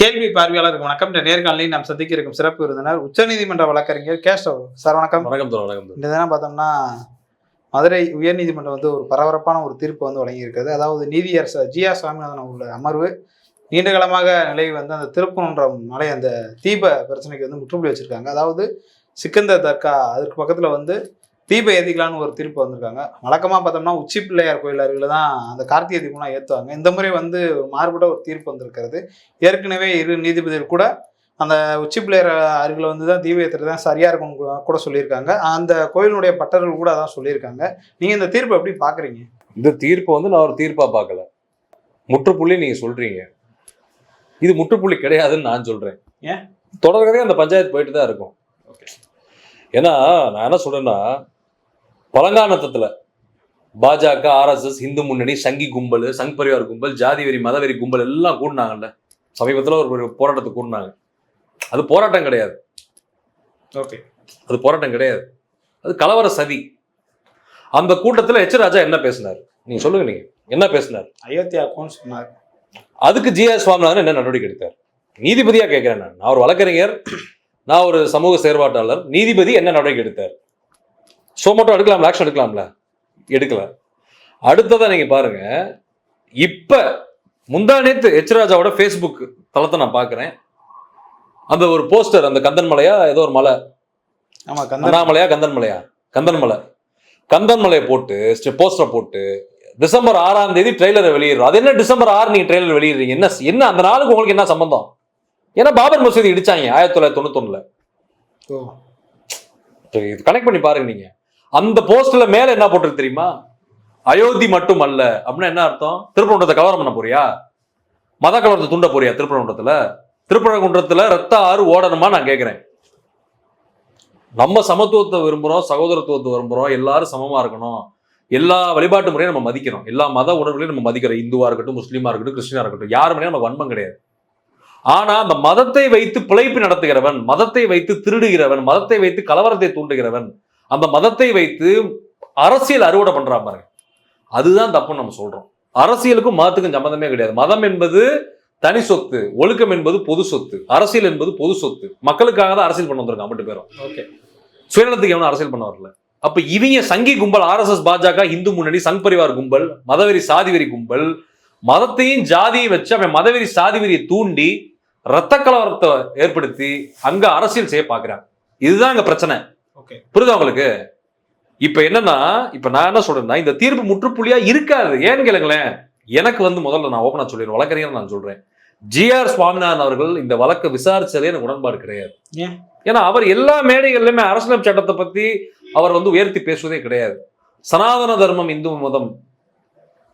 கேள்வி பார்வையாளருக்கு வணக்கம். இந்த நேர்காணலில் நாம் சந்திக்க இருக்கும் சிறப்பு விருந்தினர் உச்சநீதிமன்ற வழக்கறிஞர் கேசவ் சார் வணக்கம். வணக்கம் வணக்கம் இந்த தினம் பார்த்தோம்னா மதுரை உயர்நீதிமன்றம் வந்து ஒரு பரபரப்பான ஒரு தீர்ப்பு வந்து வழங்கியிருக்கிறது. அதாவது நீதியரசர் ஜி ஆர் சுவாமிநாதன் உள்ள அமர்வு நீண்ட காலமாக நிலவி வந்து அந்த திருப்பனன்றம் மலை அந்த தீப பிரச்சனைக்கு வந்து முற்றுப்புள்ளி வச்சிருக்காங்க. அதாவது சிக்கந்தர் தர்கா அதற்கு பக்கத்தில் வந்து தீப ஏத்திக்கலான்னு ஒரு தீர்ப்பு வந்திருக்காங்க. வழக்கமாக பார்த்தோம்னா உச்சி பிள்ளையார் கோயில் அருகில் தான் அந்த கார்த்திகை தீபம்லாம் ஏற்றுவாங்க இந்த முறை வந்து மாறுபட்ட ஒரு தீர்ப்பு வந்திருக்கிறது. ஏற்கனவே இரு நீதிபதிகள் கூட அந்த உச்சி பிள்ளையார் அருகில் வந்து தான் தீப ஏற்றுறது தான் சரியாக இருக்கும் கூட- சொல்லியிருக்காங்க. அந்த கோயிலுடைய பட்டர்கள் கூட அதான் சொல்லியிருக்காங்க. நீங்கள் இந்த தீர்ப்பை எப்படி பார்க்குறீங்க? இந்த தீர்ப்பை வந்து நான் ஒரு தீர்ப்பா பார்க்கல. முற்றுப்புள்ளி நீங்க சொல்றீங்க. இது முற்றுப்புள்ளி கிடையாதுன்னு நான் சொல்றேன். ஏன்? தொடர்கவே அந்த பஞ்சாயத்து போயிட்டு தான் இருக்கும். ஏன்னா நான் என்ன சொல்றேன்னா பழங்கானத்தத்துல பாஜக ஆர்எஸ்எஸ் இந்து முன்னணி சங்கி கும்பல் சங் பரிவார் கும்பல் ஜாதி வெறி மதவெறி கும்பல் எல்லாம் கூடினாங்கல்ல. சமீபத்துல ஒரு போராட்டத்துக்கு கூடினாங்க. அது போராட்டம் கிடையாது. ஓகே. அது போராட்டம் கிடையாது. அது கலவர சதி. அந்த கூட்டத்துல எச் ராஜா என்ன பேசினார்? நீங்க சொல்லுங்க நீங்க. என்ன பேசினார்? அயோத்தியா சொன்னார். அதுக்கு ஜி ஆர் சுவாமிநாதன் என்ன நடவடிக்கை எடுத்தார்? நீதிபதியா கேட்கிறேன் நான். நான் ஒரு வழக்கறிஞர் நான் ஒரு சமூக செயற்பாட்டாளர். நீதிபதி என்ன நடவடிக்கை எடுத்தார்? ஸோ மட்டும் எடுக்கலாம்ல? ஆக்ஷன் எடுக்கலாம்ல? எடுக்கல. அடுத்ததா நீங்க பாருங்க. இப்ப முந்தா நேத்து எச் ராஜாவோட ஃபேஸ்புக் தளத்தை நான் பார்க்கிறேன் அந்த ஒரு போஸ்டர் அந்த கந்தன் மலையா? ஏதோ ஒரு மலை. ஆமாம் கந்தன் அண்ணாமலையா கந்தன் மலையா? கந்தன் மலை. கந்தன் மலையை போட்டு போஸ்டரை போட்டு டிசம்பர் ஆறாம் தேதி ட்ரெய்லரை வெளியிடுறோம். அது என்ன டிசம்பர் ஆறு நீங்க ட்ரெய்லர் வெளியிடுறீங்க? என்ன என்ன அந்த நாளுக்கு உங்களுக்கு என்ன சம்பந்தம்? ஏன்னா பாபர் மசூதி இடிச்சாங்க ஆயிரத்தி தொள்ளாயிரத்தி தொண்ணூத்தொன்னுல. கனெக்ட் பண்ணி பாருங்க நீங்க. அந்த போஸ்டர்ல மேல என்ன போட்டிருக்கு தெரியுமா? அயோத்தி மட்டும் அல்ல அப்படின்னா என்ன அர்த்தம்? திருப்பரங்குன்றத்தை கலவரம் பண்ண போறியா? மத கலவரத்தை தூண்ட போறியா திருப்பரங்குன்றத்துல? திருப்பரங்குன்றத்துல ரத்த ஆறு ஓடணுமா நான் கேட்கிறேன் நம்ம சமத்துவத்தை விரும்புகிறோம் சகோதரத்துவத்தை விரும்புகிறோம் எல்லாரும் சமமாக இருக்கணும். எல்லா வழிபாட்டு முறையும் நம்ம மதிக்கிறோம் எல்லா மத உணர்வுகளையும் நம்ம மதிக்கிறோம் இந்துவாக இருக்கட்டும் முஸ்லீமாக இருக்கட்டும் கிறிஸ்டினா இருக்கட்டும் யார் மேலேயும் நம்ம வன்மம் கிடையாது. ஆனால் அந்த மதத்தை வைத்து பிழைப்பு நடத்துகிறவன் மதத்தை வைத்து திருடுகிறவன் மதத்தை வைத்து கலவரத்தை தூண்டுகிறவன் அந்த மதத்தை வைத்து அரசியல் அறுவடை பண்றான் பாருங்க. அதுதான் தப்புன்னு நம்ம சொல்றோம். அரசியலுக்கும் மதத்துக்கும் சம்மந்தமே கிடையாது. மதம் என்பது தனி சொத்து ஒழுக்கம் என்பது பொது சொத்து அரசியல் என்பது பொது சொத்து. மக்களுக்காக தான் அரசியல் பண்ண வந்திருக்கான் மட்டும் பேரும். ஓகே. சுயநலத்துக்கு எவனும் அரசியல் பண்ண வரல. அப்ப இவங்க சங்கி கும்பல் ஆர்எஸ்எஸ் பாஜக இந்து முன்னணி சங் பரிவார் கும்பல் மதவெறி சாதிவெறி கும்பல் மதத்தையும் ஜாதியும் வச்சு அவன் மதவெறி சாதிவெறியை தூண்டி ரத்த கலவரத்தை ஏற்படுத்தி அங்க அரசியல் செய்ய பாக்குறான் இதுதான் அங்க பிரச்சனை. புரியுதா உங்களுக்கு? இப்ப என்னன்னா இப்ப நான் என்ன சொல்றேன்னா இந்த தீர்ப்பு முற்றுப்புள்ளியா இருக்காது. ஏன்னு கேளுங்களேன். எனக்கு வந்து முதல்ல நான் ஓப்பனா சொல்லிடுறேன். வழக்கறிஞர் நான் சொல்றேன். ஜிஆர் சுவாமிநாதன் அவர்கள் இந்த வழக்கை விசாரிச்சதே எனக்கு உடன்பாடு கிடையாது. ஏன்? ஏன்னா அவர் எல்லா மேடைகள்லயுமே அரசியல் சட்டத்தை பத்தி அவர் வந்து உயர்த்தி பேசுவதே கிடையாது. சனாதன தர்மம் இந்து மதம்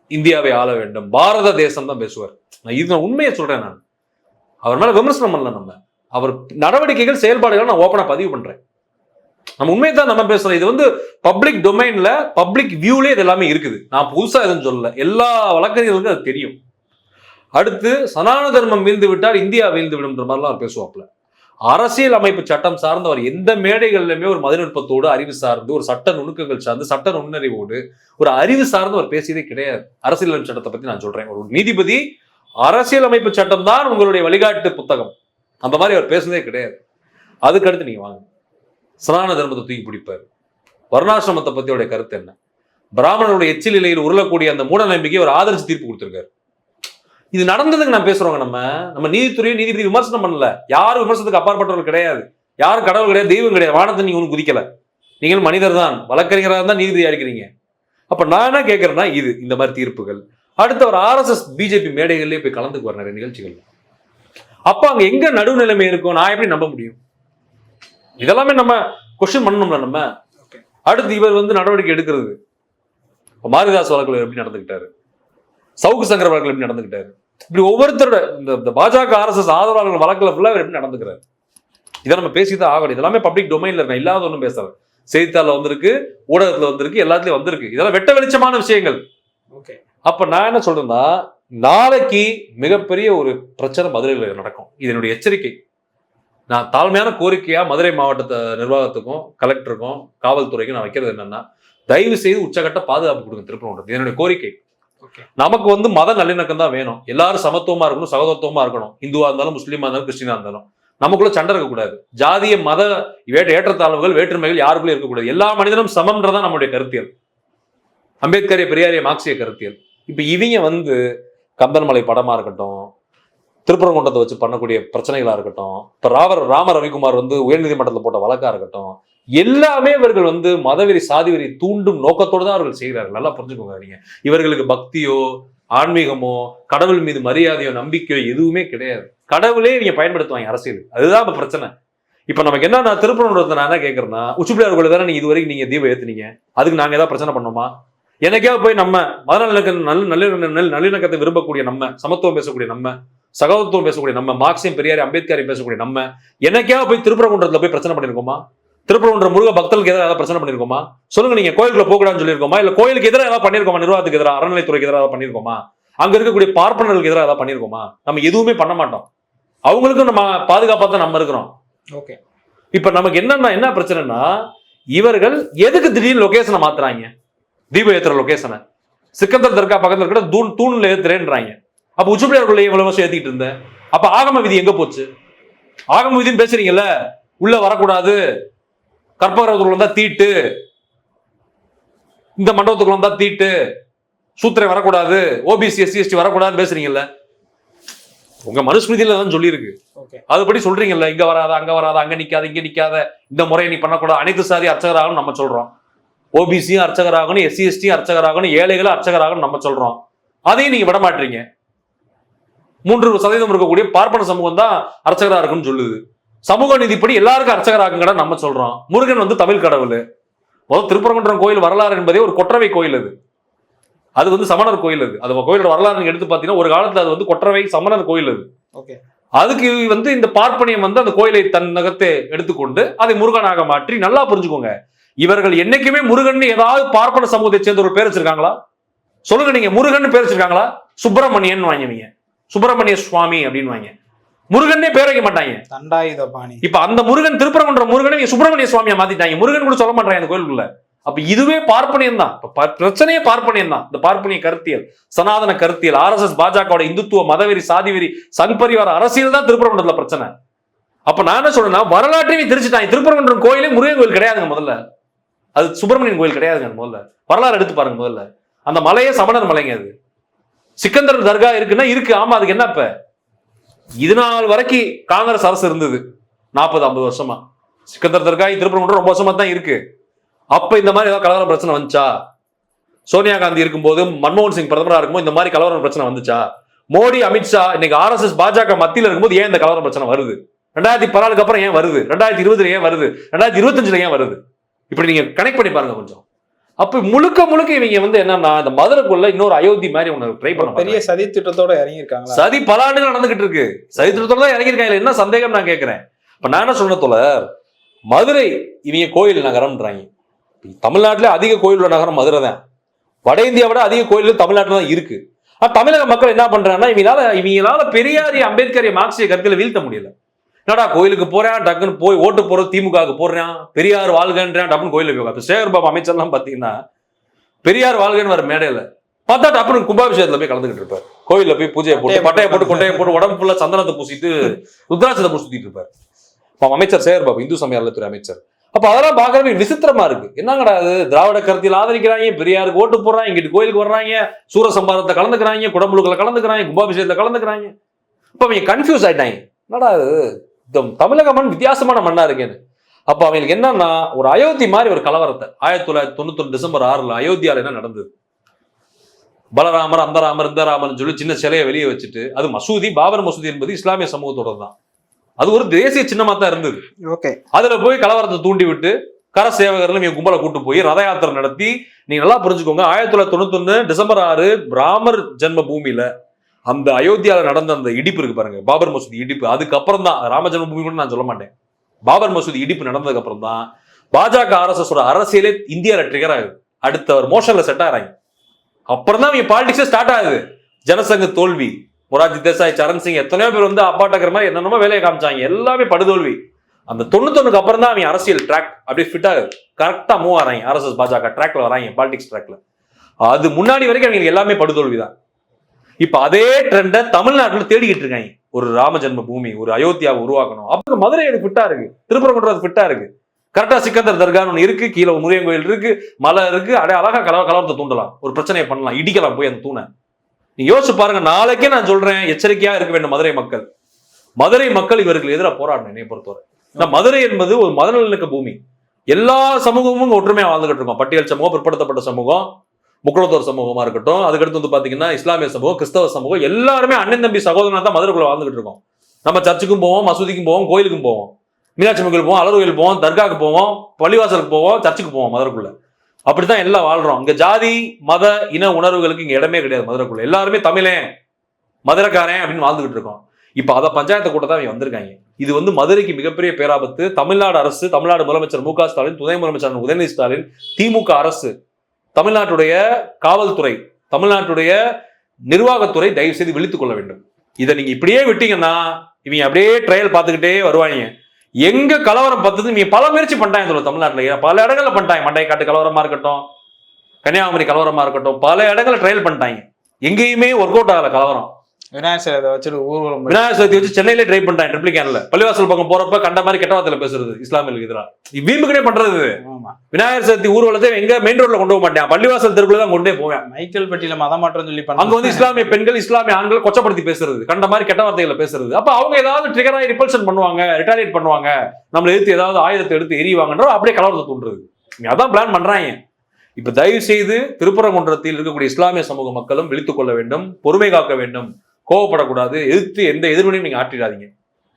இந்தியாவை ஆள வேண்டும். பாரத தேசம் தான் பேசுவார். நான் இது நான் உண்மையை சொல்றேன் நான். அவர் மேல விமர்சனம் பண்ணல நம்ம. அவர் நடவடிக்கைகள் செயல்பாடுகள் நான் ஓப்பனா பதிவு பண்றேன். நம்ம உண்மையை தான் நம்ம பேசுறோம். இது வந்து பப்ளிக் டொமைன்ல பப்ளிக் வியூலே இது எல்லாமே இருக்குது. நான் புதுசா எதுவும் சொல்லல. எல்லா வழக்கறிஞர்களுக்கும் அது தெரியும். அடுத்து சனான தர்மம் வீழ்ந்து விட்டால் இந்தியா வீழ்ந்து விடும்ன்ற மாதிரிலாம் அவர் பேசுவாப்ல அரசியல் அமைப்பு சட்டம் சார்ந்து அவர் எந்த மேடைகள்லையுமே ஒரு மதிநுட்பத்தோடு அறிவு சார்ந்து ஒரு சட்ட நுணுக்கங்கள் சார்ந்து சட்ட நுண்ணறிவோடு ஒரு அறிவு சார்ந்து அவர் பேசியதே கிடையாது. அரசியல் சட்டத்தை பத்தி நான் சொல்றேன். ஒரு நீதிபதி அரசியல் அமைப்பு சட்டம் தான் உங்களுடைய வழிகாட்டு புத்தகம். அந்த மாதிரி அவர் பேசுனதே கிடையாது. அதுக்கு அடுத்து நீங்க வாங்க. சனாதன தர்மத்தை தூக்கி பிடிப்பார். வர்ணாசிரமத்தை பற்றியோடைய கருத்து என்ன? பிராமணனுடைய எச்சில் நிலையில் உருளக்கூடிய அந்த மூட நம்பிக்கை ஒரு ஆதரிச்சு தீர்ப்பு கொடுத்துருக்காரு. இது நடந்ததுக்கு நான் பேசுறோங்க நம்ம. நம்ம நீதித்துறையும் நீதிபதி விமர்சனம் பண்ணல. யாரும் விமர்சனத்துக்கு அப்பாற்பட்டவர்கள் கிடையாது. யாரும் கடவுள் கிடையாது தெய்வம் கிடையாது. வானத்தை நீங்க ஒன்றும் குதிக்கல. நீங்கள் மனிதர் தான். வழக்கறிஞராக தான் நீதிபதியா இருக்கிறீங்க. அப்ப நான் என்ன கேட்கறேன்னா இது இந்த மாதிரி தீர்ப்புகள். அடுத்து அவர் ஆர்எஸ்எஸ் பிஜேபி மேடைகள்லேயே போய் கலந்துக்குவார் நிறைய நிகழ்ச்சிகள் அப்ப அங்க எங்க நடுநிலைமை இருக்கும்? நான் எப்படி நம்ப முடியும்? இதெல்லாமே நம்ம கொஸ்டின் பண்ணணும்ல நம்ம. அடுத்து இவர் வந்து நடவடிக்கை எடுக்கிறது. மாரிதாஸ் வழக்குல எப்படி நடந்துக்கிட்டாரு? சவுக்கு சங்கர் வழக்குல எப்படி நடந்துக்கிட்டாரு? இப்படி ஒவ்வொருத்தரோட இந்த பாஜக ஆர்எஸ்எஸ் ஆதரவாளர்கள் வழக்குல ஃபுல்லா இவர் எப்படி நடந்துக்கிறாரு? இதை நம்ம பேசிதான் ஆகணும். இதெல்லாமே பப்ளிக் டொமைன்ல நான் இல்லாத ஒன்றும் பேசுறேன் செய்தித்தாள்ல வந்திருக்கு ஊடகத்துல வந்திருக்கு எல்லாத்துலயும் வந்திருக்கு. இதெல்லாம் வெட்ட வெளிச்சமான விஷயங்கள். ஓகே அப்ப நான் என்ன சொல்றேன்னா நாளைக்கு மிகப்பெரிய ஒரு பிரச்சனை மதுரையில் நடக்கும். இது என்னுடைய எச்சரிக்கை. நான் தாழ்மையான கோரிக்கையா மதுரை மாவட்ட நிர்வாகத்துக்கும் கலெக்டருக்கும் காவல்துறைக்கும் நான் வைக்கிறது என்னன்னா தயவு செய்து உச்சகட்ட பாதுகாப்பு கொடுங்க இது என்னுடைய கோரிக்கை. நமக்கு வந்து மத நல்லிணக்கம் தான் வேணும். எல்லாரும் சமத்துவமா இருக்கணும் சகோதரத்துவமா இருக்கணும். இந்துவா இருந்தாலும் முஸ்லீமா இருந்தாலும் கிறிஸ்டினா இருந்தாலும். நமக்குள்ள சண்டை இருக்கக்கூடாது. ஜாதிய மத ஏற்றத்தாழ்வுகள் வேற்றுமைகள் யாருக்குள்ளே இருக்கக்கூடாது. எல்லா மனிதனும் சமம்ன்றதான் நம்மளுடைய கருத்தியல். அம்பேத்கரிய பெரியாரிய மார்க்சிய கருத்தியல். இப்ப இவங்க வந்து கந்தன்மலை படமா இருக்கட்டும் திருப்பரங்குன்றத்தை வச்சு பண்ணக்கூடிய பிரச்சனைகளாக இருக்கட்டும் இப்போ ராவர் ராம ரவிக்குமார் வந்து உயர்நீதிமன்றத்தில் போட்ட வழக்கா இருக்கட்டும் எல்லாமே இவர்கள் வந்து மதவெறி சாதிவெறி தூண்டும் நோக்கத்தோடு தான் அவர்கள் செய்கிறார்கள். நல்லா புரிஞ்சுக்கோங்க நீங்க. இவர்களுக்கு பக்தியோ ஆன்மீகமோ கடவுள் மீது மரியாதையோ நம்பிக்கையோ எதுவுமே கிடையாது. கடவுளே நீங்க பயன்படுத்துவாங்க அரசியல். அதுதான் இப்போ பிரச்சனை. இப்ப நமக்கு என்ன நான் திருப்பரங்குன்றத்தை நான் என்ன கேட்குறேன்னா உச்சிப்பிள்ளையார் கோயில் தானே நீங்க இது வரைக்கும் நீங்க தீபம் ஏத்துனீங்க? அதுக்கு நாங்க ஏதாவது பிரச்சனை பண்ணோமா எனக்கே போய் நம்ம மத நல்ல நல்ல நல்ல நல்லிணக்கத்தை விரும்பக்கூடிய நம்ம சமத்துவம் பேசக்கூடிய நம்ம சகோதரத்துவம் பேசக்கூடிய நம்ம மார்க்சியம் பெரியாரி அம்பேத்கரை பேசக்கூடிய நம்ம எனக்கே போய் திருப்பரங்குன்றத்துல போய் பிரச்சனை பண்ணிருக்கோமா? திருப்பரங்குன்ற முருக பக்தர்களுக்கு எதிராக ஏதாவது பிரச்சனை பண்ணிருக்கோமா? சொல்லுங்க நீங்க கோயிலுக்குள்ள போகக்கூடாதுன்னு சொல்லியிருக்கோமா? இல்ல கோயிலுக்கு எதிராக ஏதாவது பண்ணிருக்கோமா? நிர்வாகத்துக்கு எதிராக அறநிலைத்துறைக்கு எதிராக ஏதாவது பண்ணிருக்கோமா? அங்க இருக்கக்கூடிய பார்ப்பனர்களுக்கு எதிராக ஏதாவது பண்ணிருக்கோமா? நம்ம எதுவுமே பண்ண மாட்டோம். அவங்களுக்கும் நம்ம பாதுகாப்பா தான் நம்ம இருக்கிறோம். ஓகே. இப்ப நமக்கு என்னன்னா என்ன பிரச்சனைனா இவர்கள் எதுக்கு திடீர்னு லொகேஷனை மாத்துறாங்க? தீப ஏத்துற லொகேஷனை சிக்கந்தர் தர்கா பக்கத்துல இருக்கிற தூண் தூண்ல ஏத்துறேன்றாங்க. அப்ப உச்சப்பிள்ளையார்குள்ள இவ்வளவு வருஷம் ஏத்திட்டு இருந்தேன். அப்ப ஆகம விதி எங்க போச்சு? ஆகம விதின்னு பேசுறீங்கல்ல? உள்ள வரக்கூடாது. கற்பகரத்துக்குள்ள வந்தா தீட்டு. இந்த மண்டபத்துக்குள்ள வந்தா தீட்டு. சூத்திரை வரக்கூடாது. ஓபிசி எஸ்சி எஸ்டி வரக்கூடாதுன்னு பேசுறீங்கல்ல? உங்க மனுஸ்மிருதியில தான் சொல்லியிருக்கு. அதுபடி சொல்றீங்கல்ல இங்க வராத அங்க வராத அங்க நிக்காத இங்க நிக்காத இந்த முறையை நீ பண்ணக்கூடாது. அனைத்து சாதி அர்ச்சகராகணும் நம்ம சொல்றோம். ஓபிசியும் அர்ச்சகராகணும் எஸ்சி எஸ்டியும் அர்ச்சகராகணும் ஏழைகளும் அர்ச்சகராகணும் நம்ம சொல்றோம். அதையும் நீங்க விட மாட்டீங்க மூன்று சதவீதம் இருக்கக்கூடிய பார்ப்பன சமூகம் தான் அர்ச்சகரா இருக்குன்னு சொல்லுது. சமூக நீதிப்படி எல்லாருக்கும் அர்ச்சகராகுங்கடா நம்ம சொல்றோம். முருகன் வந்து தமிழ் கடவுள். முதல் திருப்பரங்குன்றம் கோயில் வரலாறு என்பதே ஒரு கொற்றவை கோயில் அது. அது வந்து சமணர் கோயில் அது. அது கோயிலோட வரலாறு எடுத்து பார்த்தீங்கன்னா ஒரு காலத்துல அது வந்து கொற்றவை சமணர் கோயில் அது. ஓகே. அதுக்கு வந்து இந்த பார்ப்பனியம் வந்து அந்த கோயிலை தன் நகத்தை எடுத்துக்கொண்டு அதை முருகனாக மாற்றி நல்லா புரிஞ்சுக்கோங்க. இவர்கள் என்னைக்குமே முருகன் ஏதாவது பார்ப்பன சமூகத்தை சேர்ந்த ஒரு பேர் வச்சிருக்காங்களா? சொல்லுங்க நீங்க முருகன் பேர் வச்சிருக்காங்களா? சுப்பிரமணியன் வாங்கினீங்க. சுப்பிரமணிய சுவாமி அப்படின்னு முருகனே பேர் வைக்க மாட்டாங்க. தண்டாயுத பாணி இப்ப அந்த முருகன் திருப்பரங்குன்ற முருகனை சுப்பிரமணிய சுவாமியா மாத்திட்டாங்க. முருகன் கூட சொல்ல மாட்டாங்க அந்த கோயிலுக்குள்ள. அப்ப இதுவே பார்ப்பனியம் தான் பிரச்சனையே பார்ப்பனியம் தான் இந்த பார்ப்பனிய கருத்தியல் சனாதன கருத்தியல் ஆர்எஸ்எஸ் பாஜகவோட இந்துத்துவ மதவெறி சாதிவெறி சங் பரிவார அரசியல் தான் திருப்பரங்குன்றத்துல பிரச்சனை. அப்ப நான் என்ன சொல்றேன்னா வரலாற்றையும் திருச்சிட்டாங்க திருப்பரங்குன்றம் கோயிலே முருகன் கோயில் கிடையாதுங்க முதல்ல. அது சுப்பிரமணியன் கோயில் கிடையாதுங்க முதல்ல. வரலாறு எடுத்து பாருங்க முதல்ல. அந்த மலையே சமணர் மலைங்க அது. சிக்கந்தர் தர்கா இருக்குன்னா இருக்கு. ஆமா அதுக்கு என்ன இப்ப? இது நாள் வரைக்கும் காங்கிரஸ் அரசு இருந்தது. நாற்பது ஐம்பது வருஷமா. சிக்கந்தர் தர்கா திருப்பரங்குன்றம் ரொம்ப வருஷமா தான் இருக்கு. அப்ப இந்த மாதிரி ஏதாவது கலவரம் பிரச்சனை வந்துச்சா? சோனியா காந்தி இருக்கும்போது மன்மோகன் சிங் பிரதமரா இருக்கும்போது இந்த மாதிரி கலவரம் பிரச்சனை வந்துச்சா? மோடி அமித்ஷா இன்னைக்கு ஆர்எஸ்எஸ் பாஜக மத்தியில் இருக்கும்போது ஏன் இந்த கலவரம் பிரச்சனை வருது? ரெண்டாயிரத்தி பதினாலுக்கு அப்புறம் ஏன் வருது? ரெண்டாயிரத்தி இருபதுல ஏன் வருது? ரெண்டாயிரத்தி இருபத்தஞ்சுல ஏன் வருது? இப்படி நீங்க கனெக்ட் பண்ணி பாருங்க கொஞ்சம். அப்ப முழுக்க முழுக்க இவங்க வந்து என்னன்னா இந்த மதுரைக்குள்ள இன்னொரு அயோத்தி மாதிரி ஒண்ணு ட்ரை பண்ண பெரிய சதி திட்டத்தோட இறங்கியிருக்காங்களா? சதி பல ஆண்டுகள் நடந்துகிட்டு இருக்கு. சரித்திரத்தோட தான் இறங்கியிருக்காங்க. என்ன சந்தேகம் நான் கேட்கிறேன் இப்ப நான் என்ன சொன்ன தோழர்? மதுரை இவங்க கோயில் நகரம்ன்றாங்க. தமிழ்நாட்டுல அதிக கோயில் உள்ள நகரம் மதுரை தான். வட இந்தியாவை விட அதிக கோயில் தமிழ்நாட்டுல தான் இருக்கு. ஆனா தமிழக மக்கள் என்ன பண்றாங்கன்னா இவங்களால இவங்களால பெரியாரி அம்பேத்கரிய மார்க்சிய கருத்துல வீழ்த்த முடியல. என்னடா கோயிலுக்கு போறேன் டக்குன்னு போய் ஓட்டு போறது திமுகவுக்கு போடுறான் பெரியார் வாழ்கன்றான் டப்புன்னு கோயிலுக்கு போய் உட்காந்து. சேகர் பாபு அமைச்சர்லாம் பாத்தீங்கன்னா பெரியார் வாழ்கன்னு வர மேடையில பார்த்தா டப்புன்னு கும்பாபிஷேகத்துல போய் கலந்துக்கிட்டு இருப்பார். கோயில்ல போய் பூஜையை போட்டு பட்டையை போட்டு கொட்டையை போட்டு உடம்பு ஃபுல்லா சந்தனத்தை பூசிட்டு ருத்ராட்சத்தை பூசி சுத்திட்டு இருப்பார். அமைச்சர் சேகர் பாபு இந்து சமய அறநிலைத்துறை அமைச்சர். அப்ப அதெல்லாம் பார்க்கறவே விசித்திரமா இருக்கு. என்னங்கடா அது திராவிட கருத்தியில் ஆதரிக்கிறாங்க பெரியாருக்கு ஓட்டு போடுறாங்க இங்கிட்டு கோயிலுக்கு வர்றாங்க சூரசம்பாரத்தை கலந்துக்கிறாங்க குடமுழுக்களை கலந்துக்கிறாங்க கும்பாபிஷேகத்தை கலந்துக்கிறாங்க. அப்ப அவங்க கன்ஃபியூஸ் ஆயிட்டாங்க. என்னடா அது தமிழக மண் வித்தியாசமான மண்ணா இருக்கேன்னு அப்ப அவங்களுக்கு என்னன்னா ஒரு அயோத்தி மாதிரி ஒரு கலவரத்தை. ஆயிரத்தி தொள்ளாயிரத்தி தொண்ணூத்தி டிசம்பர் ஆறுல அயோத்தியால என்ன நடந்தது? பலராமர் அந்த ராமர் இந்த ராமர்னு சொல்லி சின்ன சிலையை வெளியே வச்சுட்டு அது மசூதி பாபர் மசூதி என்பது இஸ்லாமிய சமூகத்தோட தான். அது ஒரு தேசிய சின்னமா தான் இருந்தது. ஓகே. அதுல போய் கலவரத்தை தூண்டி விட்டு கர சேவகர்கள் இவங்க கும்பலை கூட்டு போய் ரத யாத்திரை நடத்தி நீங்க நல்லா புரிஞ்சுக்கோங்க ஆயிரத்தி தொள்ளாயிரத்தி தொண்ணூத்தொன்னு டிசம்பர் ஆறு ராமர் ஜென்ம பூமியில அந்த அயோத்தியால நடந்த அந்த இடிப்பு இருக்கு பாருங்க பாபர் மசூதி இடிப்பு. அதுக்கப்புறம் தான் ராமஜன்ம பூமி கூட நான் சொல்ல மாட்டேன். பாபர் மசூதி இடிப்பு நடந்ததுக்கு அப்புறம் தான் பாஜக ஆர்எஸ்எஸ் அரசியலே இந்தியாவில் ட்ரிகர் ஆகுது. அடுத்த ஒரு மோஷன்ல செட் ஆகிறாங்க. அப்புறம் தான் இவங்க பாலிடிக்ஸே ஸ்டார்ட் ஆகுது. ஜனசங்க தோல்வி. மொராஜி தேசாய் சரண் சிங் எத்தனையோ பேர் வந்து அப்பாட்டக்கிற மாதிரி என்னென்னமோ வேலையை காமிச்சாங்க. எல்லாமே படுதோல்வி. அந்த தொண்ணூத்தொன்னுக்கு அப்புறம் தான் அவங்க அரசியல் ட்ராக் அப்படியே ஃபிட் ஆகுது. கரெக்டாக மூவ் ஆறாங்க ஆர்எஸ்எஸ் பாஜக ட்ராக்ல வராங்க பாலிடிக்ஸ் ட்ராக்ல அது முன்னாடி வரைக்கும் அவங்களுக்கு எல்லாமே படுதோல்வி தான் இப்ப அதே ட்ரெண்டை தமிழ்நாட்டுல தேடிக்கிட்டு இருக்காங்க. ஒரு ராம ஜென்ம பூமி ஒரு அயோத்தியாவை உருவாக்கணும். அப்புறம் மதுரை அது ஃபிட்டா இருக்கு. திருப்பரங்குன்றம் அது ஃபிட்டா இருக்கு. கரெக்டா சிக்கந்தர் தர்கான்னு ஒன்று இருக்கு கீழே முருகன் கோயில் இருக்கு மலை இருக்கு. அடைய அழகா கலவ கலவரத்தை தூண்டலாம். ஒரு பிரச்சனையை பண்ணலாம். இடிக்கலாம் போய் அந்த தூணை. நீங்க யோசிச்சு பாருங்க நாளைக்கே நான் சொல்றேன் எச்சரிக்கையா இருக்க வேண்டும் மதுரை மக்கள். மதுரை மக்கள் இவருக்கு எதிராக போராடணும் என்னை பொறுத்தவரை. இந்த மதுரை என்பது ஒரு மதநலனுக்கு பூமி. எல்லா சமூகமும் ஒற்றுமையா வாழ்ந்துகிட்டு இருக்கோம். பட்டியல் சமூகம் பிற்படுத்தப்பட்ட சமூகம். முக்குளத்தோர் சமூகமா இருக்கட்டும் அதுக்கடுத்து வந்து பாத்தீங்கன்னா இஸ்லாமிய சமூகம் கிறிஸ்தவ சமூகம் எல்லாருமே அண்ணன் தம்பி சகோதரனா தான் மதுரைக்குள்ள வாழ்ந்துகிட்டு இருக்கோம். நம்ம சர்ச்சுக்கும் போவோம் மசூதிக்கும் போவோம் கோயிலுக்கும் போவோம். மீனாட்சி கோயில் போவோம் அலர் கோயில் போவோம் தர்காவுக்கு போவோம் பள்ளிவாசலுக்கு போவோம் சர்ச்சுக்கு போவோம் மதுரைக்குள்ள. அப்படித்தான் எல்லாம் வாழ்றோம். இங்க ஜாதி மத இன உணர்வுகளுக்கு இங்க இடமே கிடையாது மதுரைக்குள்ள. எல்லாருமே தமிழன் மதுரைக்காரன் அப்படின்னு வாழ்ந்துகிட்டு இருக்கோம். இப்ப அத பஞ்சாயத்து கூட தான் இவங்க வந்திருக்காங்க. இது வந்து மதுரைக்கு மிகப்பெரிய பேராபத்து. தமிழ்நாடு அரசு தமிழ்நாடு முதலமைச்சர் மு க ஸ்டாலின் துணை முதலமைச்சர் உதயநிதி ஸ்டாலின் திமுக அரசு. தமிழ்நாட்டுடைய காவல்துறை தமிழ்நாட்டுடைய நிர்வாகத்துறை தயவு செய்து விழித்துக் கொள்ள வேண்டும். இதை நீங்க இப்படியே விட்டீங்கன்னா இவங்க அப்படியே ட்ரையல் பார்த்துக்கிட்டே வருவாங்க எங்க கலவரம் பார்த்தது நீ பல முயற்சி பண்ணிட்டாங்க சொல்லுவோம் தமிழ்நாட்டில். பல இடங்கள்ல பண்ணிட்டாங்க. மண்டைக்காட்டு கலவரமா இருக்கட்டும் கன்னியாகுமரி கலவரமா இருக்கட்டும் பல இடங்கள்ல ட்ரையல் பண்ணிட்டாங்க. எங்கேயுமே ஒர்க் அவுட் ஆகல கலவரம். விநாயகர் சிலை வச்சுட்டு ஊர்வலம் விநாயகர் சதுர்த்தி வச்சு சென்னையில ட்ரை பண்ணிட்டாங்க ட்ரிப்ளிகேன்ல பள்ளிவாசல் பக்கம் போறப்ப கண்ட மாதிரி கெட்ட வார்த்தையில பேசுறது இஸ்லாமியர்களுக்கு எதிராக வீம்புக்குனே பண்றது விநாயகர் சதுர்த்தி ஊர்வலத்தை எங்க மெயின் ரோட்ல கொண்டு போக மாட்டேன். பள்ளிவாசல் தெருக்குள்ள தான் கொண்டே போவேன். மைக்கேல் பெட்டியில மதம் மாற்றம் சொல்லி அங்க வந்து இஸ்லாமிய பெண்கள் இஸ்லாமிய ஆண்களை கொச்சப்படுத்தி பேசுறது கண்ட மாதிரி கெட்ட வார்த்தைகளை பேசுறது. அப்ப அவங்க ஏதாவது ட்ரிகர் ஆகி ரிப்பல்ஷன் பண்ணுவாங்க ரிட்டாலியேட் பண்ணுவாங்க நம்மள எடுத்து ஏதாவது ஆயுதத்தை எடுத்து எரிவாங்கன்ற அப்படியே கலவரத்தை தூண்டுறது. இவங்க அதான் பிளான் பண்றாங்க. இப்ப தயவு செய்து திருப்பரங்குன்றத்தில் இருக்கக்கூடிய இஸ்லாமிய சமூக மக்களும் விழித்துக் கொள்ள வேண்டும் பொறுமை காக்க வேண்டும். கோவப்படக்கூடாது எதிர்த்து எந்த எதிர்வினையும் நீங்கள் ஆற்றிடாதீங்க.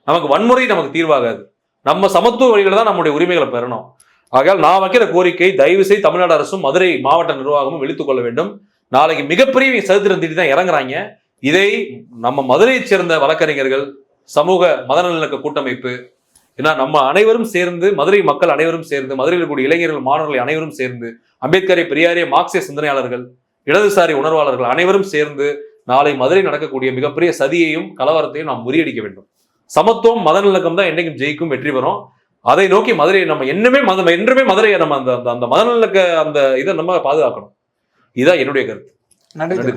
நமக்கு வன்முறை நமக்கு தீர்வாகாது. நம்ம சமத்துவ வழிகளை தான் நம்முடைய உரிமைகளை பெறணும். ஆகையால் நான் வைக்கிற கோரிக்கை தயவு செய்து தமிழ்நாடு அரசும் மதுரை மாவட்ட நிர்வாகமும் விழித்துக் கொள்ள வேண்டும். நாளைக்கு மிகப்பெரிய சரித்திரம் தீட்டி தான் இறங்குறாங்க. இதை நம்ம மதுரையைச் சேர்ந்த வழக்கறிஞர்கள் சமூக மதநலக்க கூட்டமைப்பு ஏன்னா நம்ம அனைவரும் சேர்ந்து மதுரை மக்கள் அனைவரும் சேர்ந்து மதுரையில் இருக்கக்கூடிய இளைஞர்கள் மாணவர்கள் அனைவரும் சேர்ந்து அம்பேத்கரை பெரியாரிய மார்க்சிய சிந்தனையாளர்கள் இடதுசாரி உணர்வாளர்கள் அனைவரும் சேர்ந்து நாளை மதுரை நடக்கக்கூடிய மிகப்பெரிய சதியையும் கலவரத்தையும் நாம் முறியடிக்க வேண்டும். சமத்துவம் மதநலக்கம் தான் என்னைக்கும் ஜெயிக்கும் வெற்றி பெறும். அதை நோக்கி மதுரையை நம்ம என்னமே மத என்றுமே மதுரையை நம்ம அந்த அந்த- அந்த மதநலக்க அந்த இதை நம்ம பாதுகாக்கணும். இதுதான் என்னுடைய கருத்து. நன்றி